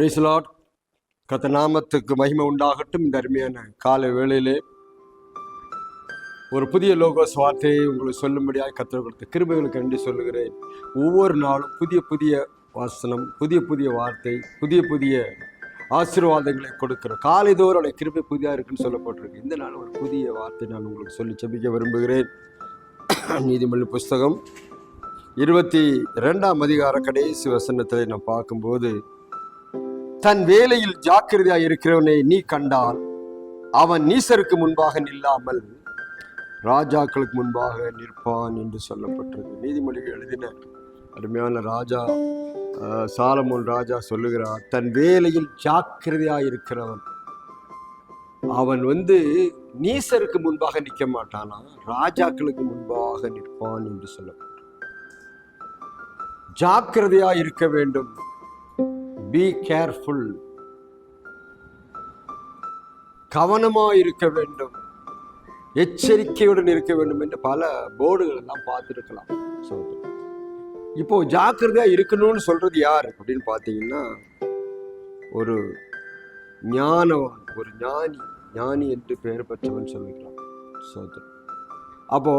ரீசலாட் கத்த நாமத்துக்கு மகிமை உண்டாகட்டும். இந்த அருமையான காலை வேளையிலே ஒரு புதிய லோகோஸ் வார்த்தையை உங்களுக்கு சொல்லும்படியாக கத்த கொடுத்த கிருபைகளுக்கு நன்றி சொல்லுகிறேன். ஒவ்வொரு நாளும் புதிய புதிய வாசனம் புதிய புதிய வார்த்தை புதிய புதிய ஆசீர்வாதங்களை கொடுக்கிறோம் காலைதோறும் தோறோட கிருபை புதியாக இருக்குன்னு சொல்லப்பட்டிருக்கு. இந்த நாள் ஒரு புதிய வார்த்தை நான் உங்களுக்கு சொல்லி செபிக்க விரும்புகிறேன். நீதிமொழி புஸ்தகம் இருபத்தி ரெண்டாம் அதிகார கடைசி வசனத்தில் நான் பார்க்கும்போது தன் வேலையில் ஜாக்கிரதையாக இருக்கிறவனை நீ கண்டால் அவன் நீசருக்கு முன்பாக நில்லாமல் ராஜாக்களுக்கு முன்பாக நிற்பான் என்று சொல்லப்பட்டது. நீதிமொழிகள் எழுதின அருமையான ராஜா சாலமோன் ராஜா சொல்லுகிறார் தன் வேலையில் ஜாக்கிரதையாக இருக்கிறவன் அவன் வந்து நீசருக்கு முன்பாக நிற்க மாட்டானா? ராஜாக்களுக்கு முன்பாக நிற்பான் என்று சொல்லப்பட்டிருக்கு ஜாக்கிரதையாக இருக்க வேண்டும். பி கேர்ஃபுல் கவனமாக இருக்க வேண்டும். எச்சரிக்கையுடன் இருக்க வேண்டும் என்று பல போர்டுகள் எல்லாம் பார்த்துருக்கலாம். சொல்றது இப்போ ஜாக்கிரதையா இருக்கணும்னு சொல்றது யார் அப்படின்னு பார்த்தீங்கன்னா ஒரு ஞானவான் ஒரு ஞானி ஞானி என்று பெயர் பெற்றவன் சொல்லுகிறான் சோதரன் அப்போ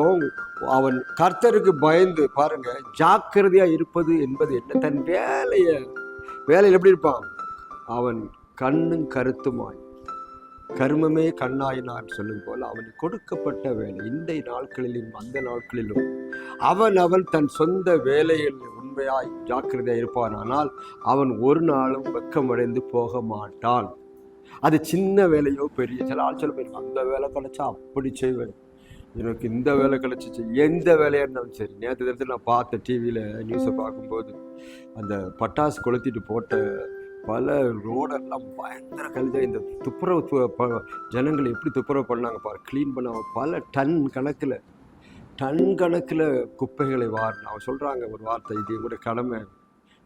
அவன் கர்த்தருக்கு பயந்து பாருங்க ஜாக்கிரதையா இருப்பது என்பது என்ன? தன் வேலையை வேலையில் எப்படி இருப்பான்? அவன் கண்ணும் கருத்துமாய். கர்மமே கண்ணாயினார் சொல்லும் போல் அவனுக்கு கொடுக்கப்பட்ட வேலை இந்த நாட்களிலும் அந்த நாட்களிலும். அவன் அவன் தன் சொந்த வேலையில் உண்மையாய் ஜாக்கிரதையா இருப்பானானால் அவன் ஒரு நாளும் வெக்கமடைந்து போக மாட்டான். அது சின்ன வேலையோ பெரிய சில ஆள் சொல்ல அந்த வேலை கிடைச்சா அப்படி செய்வேன். எனக்கு இந்த வேலை கிடைச்சிச்சு. எந்த வேலையாக இருந்தாலும் சரி. நேற்று தினத்தில் நான் பார்த்தேன் டிவியில் நியூஸை பார்க்கும்போது அந்த பட்டாசு கொளுத்திட்டு போட்ட பல ரோடெல்லாம் பயங்கர கழுத. இந்த துப்புரவு ப- ஜனங்கள் எப்படி துப்புரவு பண்ணாங்க பாரு. க்ளீன் பண்ணாங்க பல டன் கணக்கில் டன் கணக்கில் குப்பைகளை வாரணும் அவன் சொல்கிறாங்க ஒரு வார்த்தை இது கூட கடமை.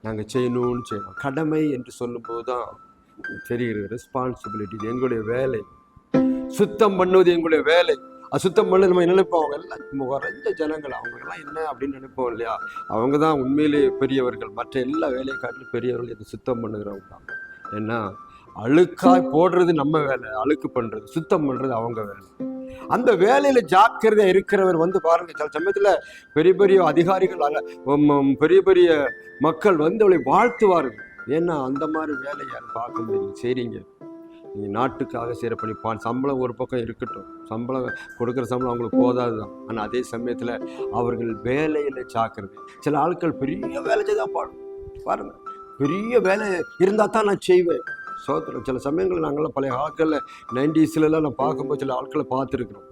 நாங்கள் செய்யணும்னு செய்யணும் கடமை என்று சொல்லும்போது தான் தெரிகிறது. ரெஸ்பான்சிபிலிட்டி இது எங்களுடைய வேலை. சுத்தம் பண்ணுவது எங்களுடைய வேலை. அசுத்தம் பண்ண நம்ம நினைப்போம்? அவங்க எல்லாம் குறைஞ்ச ஜனங்கள் அவங்கெல்லாம் என்ன அப்படின்னு நினைப்போம் இல்லையா? அவங்க தான் உண்மையிலே பெரியவர்கள். மற்ற எல்லா வேலையை காட்டிலும் பெரியவர்கள் இது சுத்தம் பண்ணுகிறவங்க. தான் ஏன்னா அழுக்காய் போடுறது நம்ம வேலை அழுக்கு பண்றது சுத்தம் பண்றது அவங்க வேலை. அந்த வேலையில ஜாக்கிரதையா இருக்கிறவர் வந்து பாருங்க சில சமயத்துல பெரிய பெரிய அதிகாரிகள் பெரிய பெரிய மக்கள் வந்து அவளை வாழ்த்துவார்கள். ஏன்னா அந்த மாதிரி வேலையை பார்க்க முடியும் சரிங்க. நீங்க நாட்டுக்காக செய்கிற பா சம்பளம் ஒரு பக்கம் இருக்கட்டும். சம்பளம் கொடுக்குற சம்பளம் அவங்களுக்கு போதாது தான் ஆனால் அதே சமயத்தில் அவர்கள் வேலையில் சாக்கிறது சில ஆட்கள் பெரிய வேலை செய்தால் பாடும் பாருங்கள் பெரிய வேலை இருந்தால் தான் நான் செய்வேன். சோத்திரம். சில சமயங்கள் நாங்கள்லாம் பழைய ஆட்களில் நைன்டிஸ்லலாம் நான் பார்க்கும்போது சில ஆட்களை பார்த்துருக்குறோம்.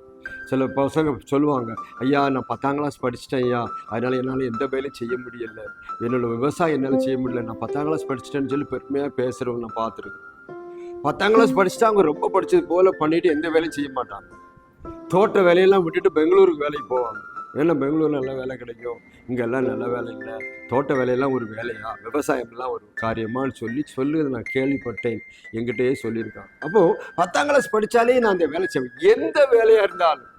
சில பசங்க சொல்லுவாங்க ஐயா நான் பத்தாம் கிளாஸ் படிச்சிட்டேன் ஐயா. அதனால் என்னால் எந்த வேலையும் செய்ய முடியலை. என்னோடய விவசாயம் என்னால் செய்ய முடியல. நான் பத்தாம் கிளாஸ் படிச்சிட்டேன்னு சொல்லி பெருமையாக பேசுகிறவங்க நான் பார்த்துருக்கேன் பத்தாம் கிளாஸ் படிச்சுட்டு அவங்க ரொம்ப படிச்சது போல பண்ணிட்டு எந்த வேலையும் செய்ய மாட்டாங்க. தோட்ட வேலையெல்லாம் விட்டுட்டு பெங்களூருக்கு வேலைக்கு போவாங்க. ஏன்னா பெங்களூர்ல நல்ல வேலை கிடைக்கும். இங்கெல்லாம் நல்ல வேலை இல்லை. தோட்ட வேலையெல்லாம் ஒரு வேலையா? விவசாயம்லாம் ஒரு காரியமான்னு சொல்லி சொல்லுறது நான் கேள்விப்பட்டேன். எங்கிட்டயே சொல்லியிருக்காங்க. அப்போ பத்தாம் கிளாஸ் படிச்சாலே நான் அந்த வேலை செய்வேன். எந்த வேலையா இருந்தாலும்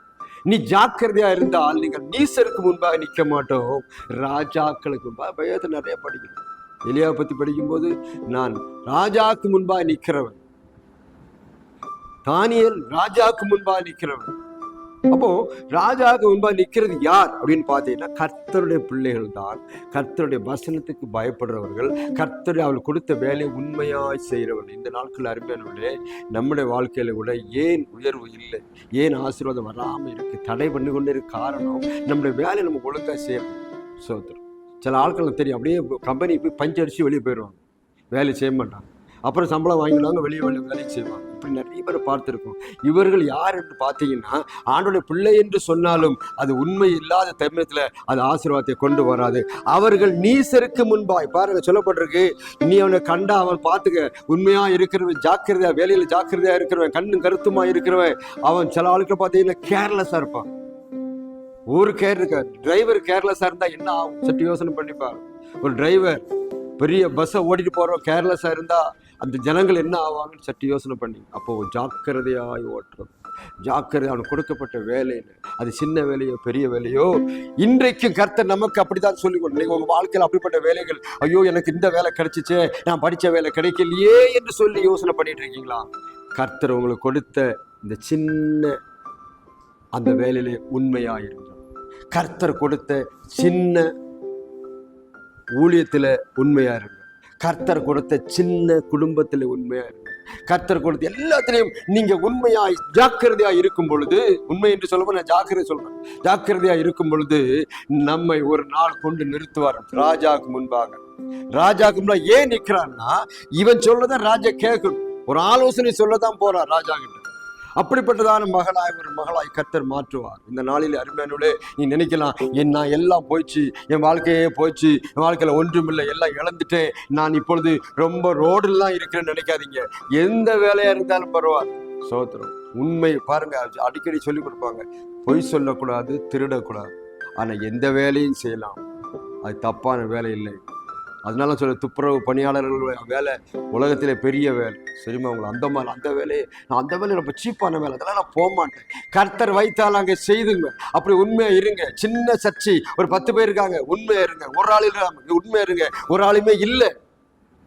நீ ஜாக்கிரதையா இருந்தால் நீங்கள் நீசருக்கு முன்பாக நிற்க மாட்டோம். ராஜாக்களுக்கு முன்பாக பயத்தை நிறைய படிக்கணும் எலியாவை பத்தி படிக்கும்போது நான் ராஜாக்கு முன்பாக நிற்கிறவன். தானியல் ராஜாக்கு முன்பாக நிற்கிறவன். அப்போ ராஜாவுக்கு முன்பாக நிற்கிறது யார் அப்படின்னு பார்த்தீங்கன்னா கர்த்தருடைய பிள்ளைகள் தான். கர்த்தருடைய வசனத்துக்கு பயப்படுறவர்கள் கர்த்தருடைய அவள் கொடுத்த வேலையை உண்மையாய் செய்கிறவர்கள் இந்த நாட்கள் அருமையானவர்களே நம்முடைய வாழ்க்கையில கூட ஏன் உயர்வு இல்லை? ஏன் ஆசீர்வாதம் வராமல் இருக்கு? தடை பண்ணி கொண்டு இருக்க காரணம் நம்முடைய வேலையை நம்ம ஒழுங்காக செய்யணும் சோதரம் சில ஆட்களுக்கு தெரியும் அப்படியே கம்பெனி போய் பஞ்சு வெளியே போயிடுவாங்க. வேலை செய்ய மாட்டாங்க. அப்புறம் சம்பளம் வாங்கிடுவாங்க வெளியே வெளியே வேலைக்கு செய்வாங்க. இப்படி நிறைய பேர் பார்த்துருக்கோம். இவர்கள் யார் என்று பார்த்தீங்கன்னா ஆண்டோட பிள்ளை என்று சொன்னாலும் அது உண்மை இல்லாத தமிழத்தில் அது ஆசீர்வாதத்தை கொண்டு வராது. அவர்கள் நீசருக்கு முன்பாய் பாருங்க சொல்லப்பட்டிருக்கு. நீ அவனை கண்டா அவன் பார்த்துக்க உண்மையா இருக்கிறவன் ஜாக்கிரதையா வேலையில் ஜாக்கிரதையா இருக்கிறவன் கண்ணும் கருத்துமா இருக்கிறவன் அவன் சில ஆளுக்கு பார்த்தீங்கன்னா கேர்லெஸ்ஸாக இருப்பான். ஒரு கேர் இருக்க டிரைவர் கேர்லெஸ்ஸாக இருந்தால் என்ன ஆகும்? சற்று யோசனை பண்ணிப்பார். ஒரு டிரைவர் பெரிய பஸ்ஸை ஓட்டிட்டு போகிறோம் கேர்லெஸ்ஸாக இருந்தால் அந்த ஜனங்கள் என்ன ஆவாங்கன்னு சற்று யோசனை பண்ணி அப்போ ஜாக்கிரதையாய் ஓட்டுறது ஜாக்கிரதை அவனுக்கு கொடுக்கப்பட்ட வேலையில். அது சின்ன வேலையோ பெரிய வேலையோ இன்றைக்கு கர்த்தர் நமக்கு அப்படிதான் சொல்லி கொடுக்கணும் நீங்கள் உங்கள் வாழ்க்கையில் அப்படிப்பட்ட வேலைகள் ஐயோ எனக்கு இந்த வேலை கிடைச்சிச்சே நான் படித்த வேலை கிடைக்கலையே என்று சொல்லி யோசனை பண்ணிட்டு இருக்கீங்களா? கர்த்தர் உங்களுக்கு கொடுத்த இந்த சின்ன அந்த வேலையிலே உண்மையாயிருங்க. கர்த்தர் கொடுத்த சின்ன ஊழியத்தில் உண்மையா இருங்க கர்த்தர் கொடுத்த சின்ன குடும்பத்தில் உண்மையா கர்த்தர் கொடுத்த எல்லாத்திலையும் நீங்க உண்மையாய் ஜாக்கிரதையா இருக்கும் பொழுது உண்மை என்று சொல்லும்போது நான் ஜாக்கிரதை சொல்றேன். ஜாக்கிரதையா இருக்கும் பொழுது நம்மை ஒரு நாள் கொண்டு நிறுத்துவார் ராஜாவுக்கு முன்பாக. ராஜாவுக்கு முன்பாக ஏன் நிற்கிறான்னா இவன் சொல்லதான் ராஜா கேட்கணும். ஒரு ஆலோசனை சொல்லதான் போறான் ராஜா கிட்ட அப்படிப்பட்டதான மகளாய் ஒரு மகளாய் கத்தர் மாற்றுவார். இந்த நாளில் அருமையானவளே நீ நினைக்கலாம் என் நான் எல்லாம் போயிடுச்சு என் வாழ்க்கையே போயிடுச்சு என் வாழ்க்கையில் ஒன்றுமில்லை எல்லாம் இழந்துட்டேன். நான் இப்பொழுது ரொம்ப ரோடுலாம் இருக்கிறேன்னு நினைக்காதீங்க. எந்த வேலையா இருந்தாலும் பரவாயில்ல. சோத்திரம் உண்மை பாருங்க அடிக்கடி சொல்லி கொடுப்பாங்க. பொய் சொல்லக்கூடாது திருடக்கூடாது. ஆனால் எந்த வேலையும் செய்யலாம். அது தப்பான வேலை இல்லை. அதனால சொல்ல துப்புரவு பணியாளர்கள் வேலை உலகத்திலே பெரிய வேலை. சரிம்மா உங்களை அந்த மாதிரி அந்த வேலையை நான் அந்த வேலையை ரொம்ப சீப்பான வேலை. அதெல்லாம் நான் போக மாட்டேன். கர்த்தர் வைத்தால் அங்கே செய்துங்க. அப்படி உண்மையாக இருங்க. சின்ன சர்ச்சை. ஒரு பத்து பேர் இருக்காங்க. உண்மையாக இருங்க. ஒரு ஆள் இருக்காங்க உண்மையாக இருங்க. ஒரு ஆளுமே இல்லை.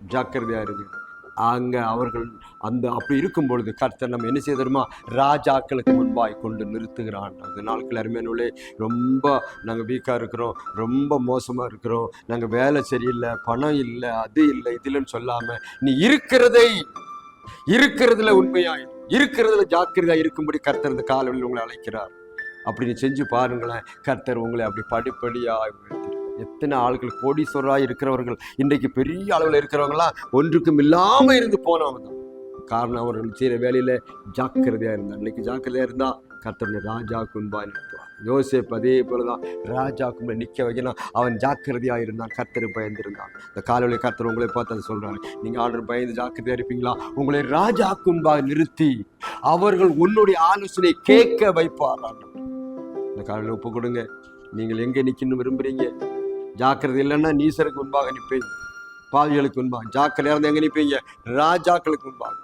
ஜாக்கிரதையாக இருங்க. அங்கே அவர்கள் அந்த அப்படி இருக்கும் பொழுது கர்த்தர் நம்ம என்ன செய்ய ராஜாக்களுக்கு முன்பாய் கொண்டு நிறுத்துகிறான். அந்த நாட்கள் அருமையானவளே ரொம்ப நாங்கள் வீக்காக இருக்கிறோம் ரொம்ப மோசமாக இருக்கிறோம் நாங்கள் வேலை சரியில்லை பணம் இல்லை அது இல்லை இதுலன்னு சொல்லாமல் நீ இருக்கிறதை இருக்கிறதுல உண்மையாய் இருக்கிறதுல ஜாக்கிரதையாக இருக்கும்படி கர்த்தர் இந்த காலையில் உங்களை அழைக்கிறார். அப்படி நீ செஞ்சு பாருங்களேன் கர்த்தர் உங்களை அப்படி படிப்படியாக எத்தனை ஆள்கள் கோடீஸ்வரராக இருக்கிறவர்கள் இன்றைக்கு பெரிய அளவில் இருக்கிறவங்களாம் ஒன்றுக்கும் இல்லாமல் இருந்து போனவங்க. தான் காரணம் அவர்கள் செய்கிற வேலையில் ஜாக்கிரதையாக இருந்தார். இன்னைக்கு ஜாக்கிரதையாக இருந்தால் கர்த்தருடைய ராஜா முன்பாக நிறுத்துவார் யோசேப் அதே போல தான் ராஜாவுக்கு முன்பு நிற்க வைக்கணும். அவன் ஜாக்கிரதையாக இருந்தான். கர்த்தர் பயந்திருந்தான். இந்த காலையில் கர்த்தர் உங்களை பார்த்து அதை சொல்கிறாரு நீங்கள் ஆர்டர் பயந்து ஜாக்கிரதையாக இருப்பீங்களா? உங்களை ராஜா முன்பாக நிறுத்தி அவர்கள் உன்னுடைய ஆலோசனை கேட்க வைப்பார் இந்த காலையில் ஒப்பு கொடுங்க. நீங்கள் எங்கே நிற்கணும் விரும்புகிறீங்க ஜாக்கிரதை இல்லைன்னா நீசருக்கு முன்பாக நிற்பீங்க. பாவிகளுக்கு முன்பாக. ஜாக்கிரதையாக இருந்து எங்கே நிற்பீங்க? ராஜாக்களுக்கு முன்பாக.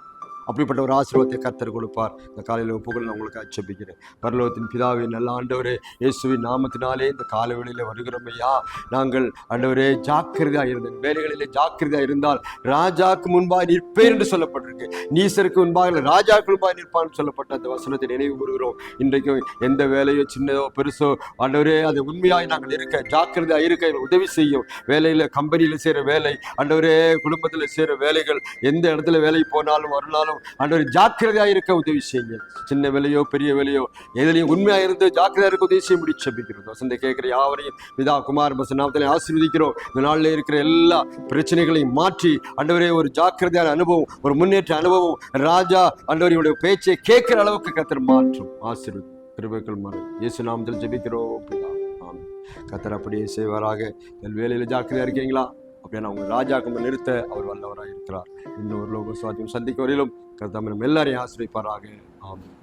அப்படிப்பட்ட ஒரு ஆசீர்வாதத்தை கர்த்தர் கொடுப்பார். இந்த காலையில் ஒப்புகள் நான் உங்களுக்கு அச்சபிக்கிறேன். பரலோகத்தின் பிதாவே நல்ல ஆண்டவரே இயேசுவின் நாமத்தினாலே இந்த காலவெளியில் வருகிறோம் ஐயா நாங்கள் ஆண்டவரே ஜாக்கிரதையாக இருந்தேன் வேலைகளிலே ஜாக்கிரதையாக இருந்தால் ராஜாக்கு முன்பாக நிற்பேன் என்று சொல்லப்பட்டிருக்கு. நீசருக்கு முன்பாக இல்லை, ராஜாக்கு முன்பாக நிற்பான்னு சொல்லப்பட்ட அந்த வசனத்தை நினைவு கூறுகிறோம். இன்றைக்கு எந்த வேலையோ சின்னதோ பெருசோ ஆண்டவரே அது உண்மையாய் நாங்கள் இருக்க ஜாக்கிரதையாக இருக்க எங்களுக்கு உதவி செய்யும். வேலையில் கம்பெனியில் செய்கிற வேலை ஆண்டவரே குடும்பத்தில் செய்கிற வேலைகள் எந்த இடத்துல வேலைக்கு போனாலும் வரலாலும் ஆண்டவர் ஜாக்கிரதையாக இருக்க உதவி செய்யுங்க சின்ன விலையோ பெரிய விலையோ எதுலையும் உண்மையாக இருந்து ஜாக்கிரதையாக இருக்க உதவி செய்ய முடிச்சு அப்படிங்கிறோம் வசந்த கேட்குற யாவரையும் பிதா குமார் பஸ் நாமத்தில் ஆசீர்வதிக்கிறோம். இந்த நாளில் இருக்கிற எல்லா பிரச்சனைகளையும் மாற்றி ஆண்டவரே ஒரு ஜாக்கிரதையான அனுபவம் ஒரு முன்னேற்ற அனுபவம் ராஜா ஆண்டவரையுடைய பேச்சை கேட்கிற அளவுக்கு கத்தர் மாற்றும். ஆசீர்வதி கிருபைகள் மறை. இயேசு நாமத்தில் ஜெபிக்கிறோம் பிதா. கத்தர் அப்படியே செய்வாராக. வேலையில் ஜாக்கிரதையாக இருக்கீங்களா? அப்படின்னு அவங்க ராஜாக்கு நிறுத்த அவர் வல்லவராக இருக்கிறார் இன்னொரு லோக சுவாத்தியம் சந்திக்க வரையிலும் கர்த்தர் எல்லாரையும் ஆசிரியப்பாராக ஆமாம்